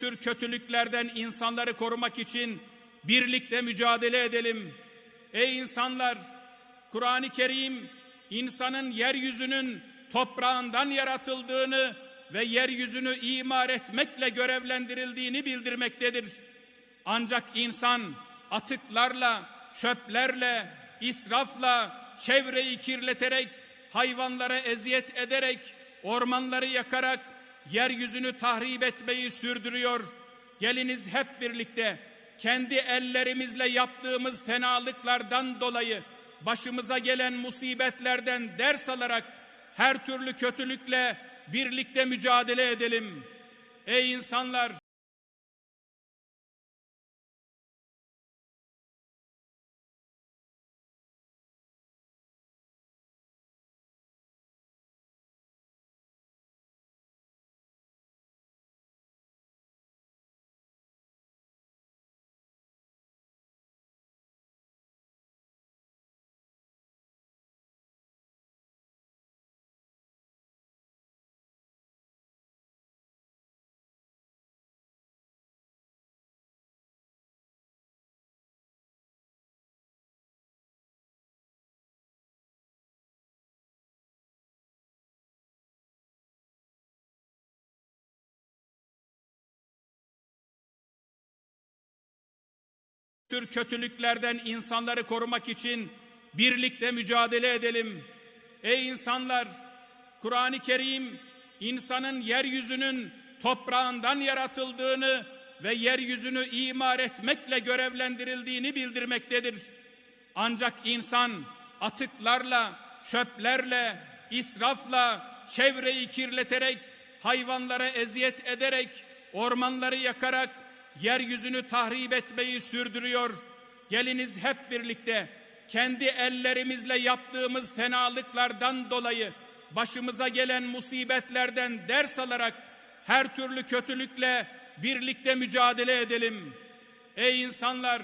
tür kötülüklerden insanları korumak için birlikte mücadele edelim. Ey insanlar! Kur'an-ı Kerim insanın yeryüzünün toprağından yaratıldığını ve yeryüzünü imar etmekle görevlendirildiğini bildirmektedir. Ancak insan atıklarla, çöplerle, israfla, çevreyi kirleterek, hayvanlara eziyet ederek, ormanları yakarak yeryüzünü tahrip etmeyi sürdürüyor. Geliniz hep birlikte kendi ellerimizle yaptığımız fenalıklardan dolayı başımıza gelen musibetlerden ders alarak her türlü kötülükle birlikte mücadele edelim. Ey insanlar! Tür kötülüklerden insanları korumak için birlikte mücadele edelim. Ey insanlar! Kur'an-ı Kerim insanın yeryüzünün toprağından yaratıldığını ve yeryüzünü imar etmekle görevlendirildiğini bildirmektedir. Ancak insan atıklarla, çöplerle, israfla, çevreyi kirleterek, hayvanlara eziyet ederek, ormanları yakarak yeryüzünü tahrip etmeyi sürdürüyor. Geliniz hep birlikte kendi ellerimizle yaptığımız fenalıklardan dolayı başımıza gelen musibetlerden ders alarak her türlü kötülükle birlikte mücadele edelim. Ey insanlar!